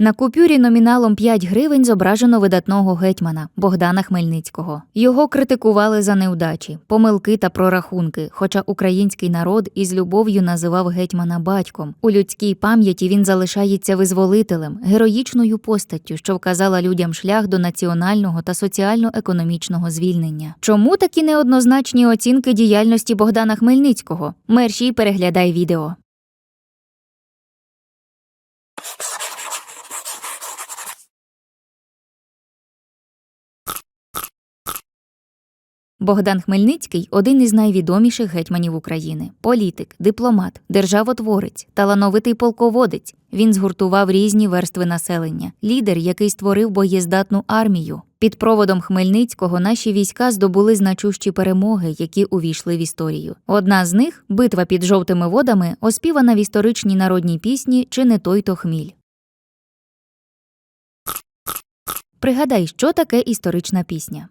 На купюрі номіналом 5 гривень зображено видатного гетьмана Богдана Хмельницького. Його критикували за неудачі, помилки та прорахунки, хоча український народ із любов'ю називав гетьмана батьком. У людській пам'яті він залишається визволителем, героїчною постаттю, що вказала людям шлях до національного та соціально-економічного звільнення. Чому такі неоднозначні оцінки діяльності Богдана Хмельницького? Мерші переглядай відео. Богдан Хмельницький один із найвідоміших гетьманів України. Політик, дипломат, державотворець, талановитий полководець. Він згуртував різні верстви населення, лідер, який створив боєздатну армію. Під проводом Хмельницького наші війська здобули значущі перемоги, які увійшли в історію. Одна з них битва під жовтими водами, оспівана в історичній народній пісні Чи не той то хміль. Пригадай, що таке історична пісня.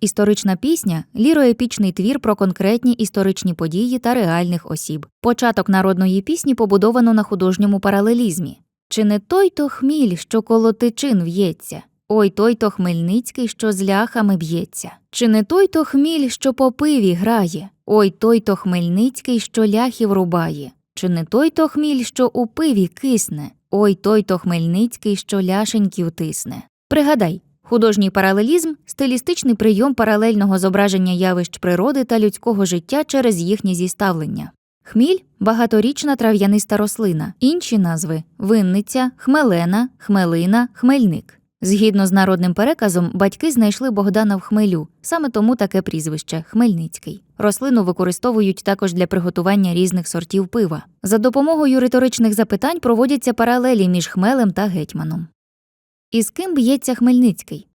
Історична пісня ліроепічний твір про конкретні історичні події та реальних осіб. Початок народної пісні побудовано на художньому паралелізмі. Чи не той то хміль, що коло тичин в'ється? Ой той то Хмельницький, що з ляхами б'ється. Чи не той то хміль, що по пиві грає? Ой той то Хмельницький, що ляхів рубає. Чи не той то хміль, що у пиві кисне? Ой той то Хмельницький, що ляшеньків тисне. Пригадай, Художній паралелізм стилістичний прийом паралельного зображення явищ природи та людського життя через їхнє зіставлення. Хміль багаторічна трав'яниста рослина, інші назви винниця, хмелена, хмелина, хмельник. Згідно з народним переказом, батьки знайшли Богдана в хмелю, саме тому таке прізвище Хмельницький. Рослину використовують також для приготування різних сортів пива. За допомогою риторичних запитань проводяться паралелі між хмелем та гетьманом. Із ким б'ється Хмельницький?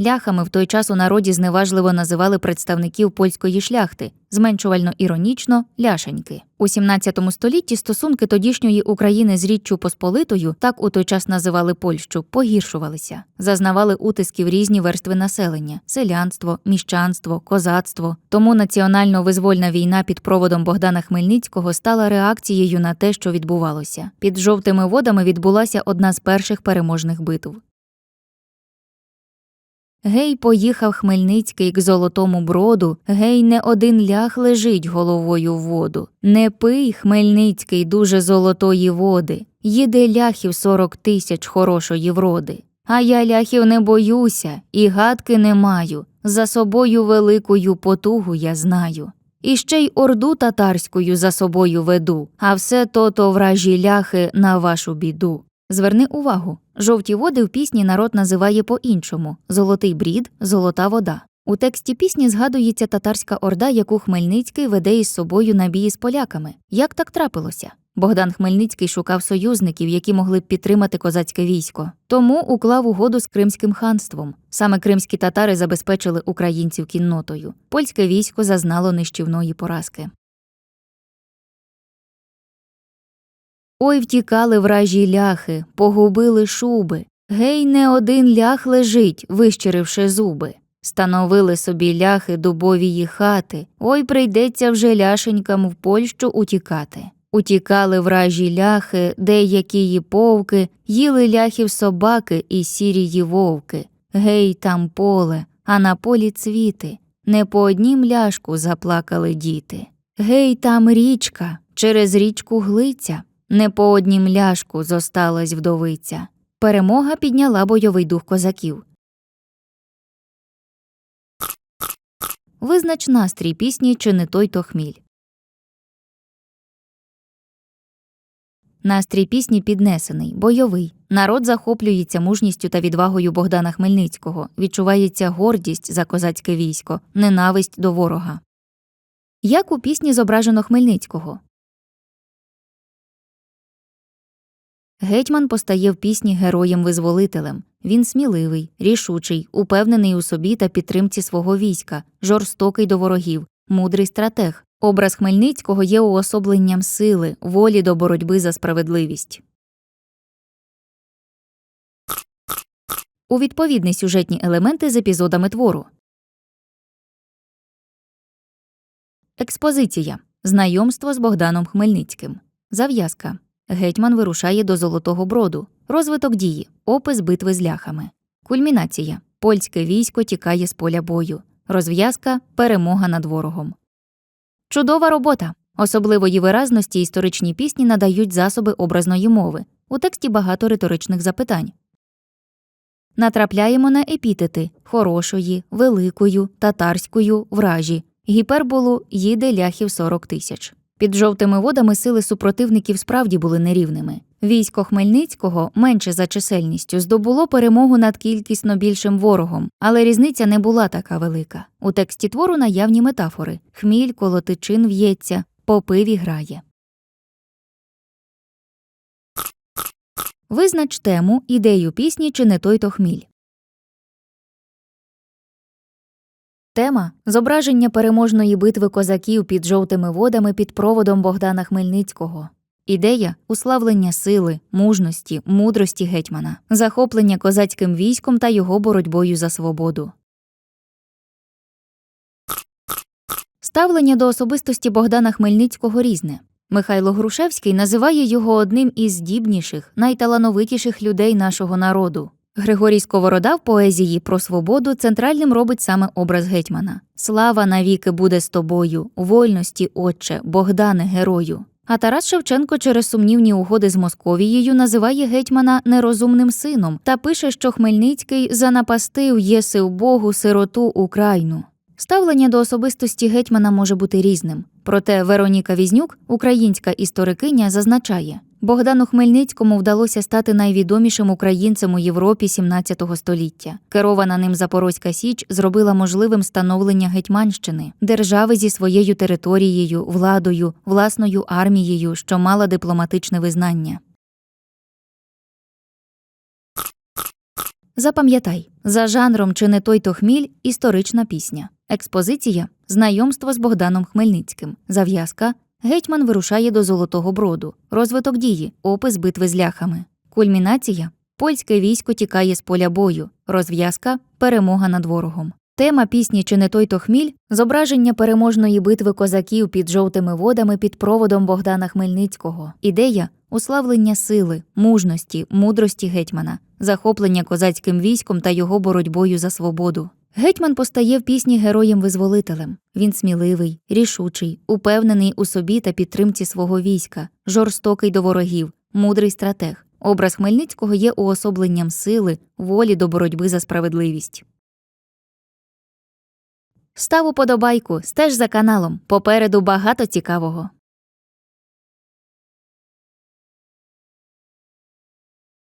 Ляхами в той час у народі зневажливо називали представників польської шляхти, зменшувально іронічно ляшеньки. У 17 столітті стосунки тодішньої України з Річчю Посполитою, так у той час називали Польщу, погіршувалися, зазнавали утисків різні верстви населення селянство, міщанство, козацтво. Тому національно-визвольна війна під проводом Богдана Хмельницького стала реакцією на те, що відбувалося. Під жовтими водами відбулася одна з перших переможних битв. Гей, поїхав Хмельницький к золотому броду, гей, не один лях лежить головою в воду. Не пий, Хмельницький, дуже золотої води. Їде ляхів сорок тисяч хорошої вроди. А я ляхів не боюся, і гадки не маю. За собою великою потугу я знаю. І ще й орду татарською за собою веду, а все то то вражі ляхи на вашу біду. Зверни увагу, жовті води в пісні народ називає по-іншому золотий брід, золота вода. У тексті пісні згадується татарська орда, яку Хмельницький веде із собою на бії з поляками. Як так трапилося? Богдан Хмельницький шукав союзників, які могли б підтримати козацьке військо. Тому уклав угоду з Кримським ханством. Саме кримські татари забезпечили українців кіннотою. Польське військо зазнало нищівної поразки. Ой втікали вражі ляхи, погубили шуби. Гей, не один лях лежить, вищеривши зуби. Становили собі ляхи дубовії хати. Ой, прийдеться вже ляшенькам в Польщу утікати. Утікали вражі ляхи, деякі повки, їли ляхів собаки і сірії вовки. Гей, там поле, а на полі цвіти. Не по однім ляшку заплакали діти. Гей, там річка, через річку глиця. Не по однім ляшку зосталась вдовиця. Перемога підняла бойовий дух козаків. Визнач настрій пісні чи не той то хміль. Настрій пісні піднесений, бойовий. Народ захоплюється мужністю та відвагою Богдана Хмельницького, відчувається гордість за козацьке військо, ненависть до ворога. Як у пісні зображено Хмельницького? Гетьман постає в пісні героєм-визволителем. Він сміливий, рішучий, упевнений у собі та підтримці свого війська, жорстокий до ворогів, мудрий стратег. Образ Хмельницького є уособленням сили, волі до боротьби за справедливість. У відповідні сюжетні елементи з епізодами твору. Експозиція Знайомство з Богданом Хмельницьким. Зав'язка. Гетьман вирушає до Золотого Броду. Розвиток дії. Опис битви з ляхами. Кульмінація. Польське військо тікає з поля бою. Розв'язка перемога над ворогом. Чудова робота. Особливої виразності історичні пісні надають засоби образної мови. У тексті багато риторичних запитань. Натрапляємо на епітети хорошої, великою, татарською, вражі. Гіперболу їде ляхів 40 тисяч. Під жовтими водами сили супротивників справді були нерівними. Військо Хмельницького, менше за чисельністю, здобуло перемогу над кількісно більшим ворогом, але різниця не була така велика. У тексті твору наявні метафори хміль, колотичин в'ється, по пиві грає. Визнач тему, ідею пісні чи не той то хміль. Тема зображення переможної битви козаків під жовтими водами під проводом Богдана Хмельницького. Ідея уславлення сили, мужності, мудрості гетьмана, захоплення козацьким військом та його боротьбою за свободу. Ставлення до особистості Богдана Хмельницького різне. Михайло Грушевський називає його одним із здібніших, найталановитіших людей нашого народу. Григорій Сковорода в поезії про свободу центральним робить саме образ гетьмана. Слава навіки буде з тобою, вольності, отче, Богдане, герою. А Тарас Шевченко через сумнівні угоди з Московією називає гетьмана нерозумним сином та пише, що Хмельницький занапастив єси в Богу сироту Україну. Ставлення до особистості гетьмана може бути різним. Проте Вероніка Візнюк, українська історикиня, зазначає, Богдану Хмельницькому вдалося стати найвідомішим українцем у Європі 17 століття. Керована ним Запорозька Січ зробила можливим становлення Гетьманщини, держави зі своєю територією, владою, власною армією, що мала дипломатичне визнання. Запам'ятай, за жанром чи не той то хміль історична пісня. Експозиція знайомство з Богданом Хмельницьким. Зав'язка Гетьман вирушає до Золотого Броду. Розвиток дії, опис битви з ляхами. Кульмінація польське військо тікає з поля бою. Розв'язка перемога над ворогом. Тема пісні Чи не той то хміль зображення переможної битви козаків під жовтими водами під проводом Богдана Хмельницького. Ідея уславлення сили, мужності, мудрості гетьмана, захоплення козацьким військом та його боротьбою за свободу. Гетьман постає в пісні героєм-визволителем. Він сміливий, рішучий, упевнений у собі та підтримці свого війська, жорстокий до ворогів, мудрий стратег. Образ Хмельницького є уособленням сили, волі до боротьби за справедливість. Став уподобайку, стеж за каналом. Попереду багато цікавого.